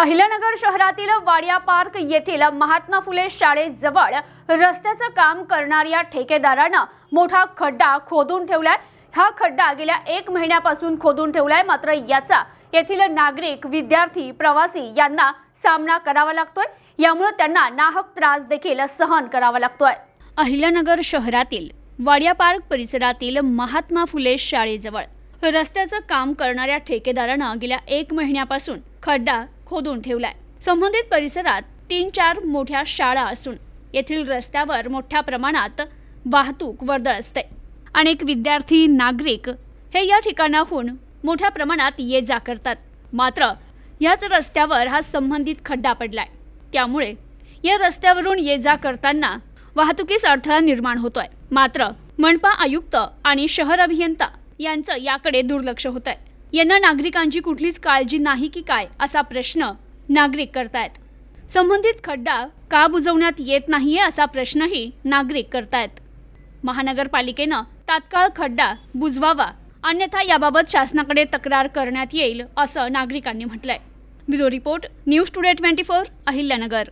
अहिल्यानगर शहरातील वाडिया पार्क येथील महात्मा फुले शाळेजवळ रस्त्याचं काम करणाऱ्या ठेकेदारानं मोठा खड्डा खोदून ठेवलाय. हा खड्डा गेल्या एक महिन्यापासून खोदून ठेवलाय मात्र याचा येथील नागरिक विद्यार्थी प्रवासी यांना सामना करावा लागतोय. यामुळे त्यांना नाहक त्रास देखील सहन करावा लागतोय. अहिल्यानगर शहरातील वाडिया पार्क परिसरातील महात्मा फुले शाळेजवळ रस्त्याचं काम करणाऱ्या ठेकेदारानं गेल्या एक महिन्यापासून खड्डा खोदून ठेवलाय. संबंधित परिसरात तीन चार मोठ्या शाळा असून येथील रस्त्यावर मोठ्या प्रमाणात वाहतूक वर्दळ असते. अनेक विद्यार्थी नागरिक हे या ठिकाणाहून मोठ्या प्रमाणात ये जा करतात. मात्र याच रस्त्यावर हा संबंधित खड्डा पडलाय. त्यामुळे या रस्त्यावरून ये जा करताना वाहतुकीस अडथळा निर्माण होतोय. मात्र मनपा आयुक्त आणि शहर अभियंता यांचं याकडे दुर्लक्ष होत आहे यांना नागरिकांची कुठलीच काळजी नाही की काय असा प्रश्न नागरिक करतायत. संबंधित खड्डा का बुजवण्यात येत नाहीये असा प्रश्नही नागरिक करतायत. महानगरपालिकेनं तात्काळ खड्डा बुजवावा अन्यथा याबाबत शासनाकडे तक्रार करण्यात येईल असं नागरिकांनी म्हटलंय. Bureau report news today twenty four Ahilyanagar.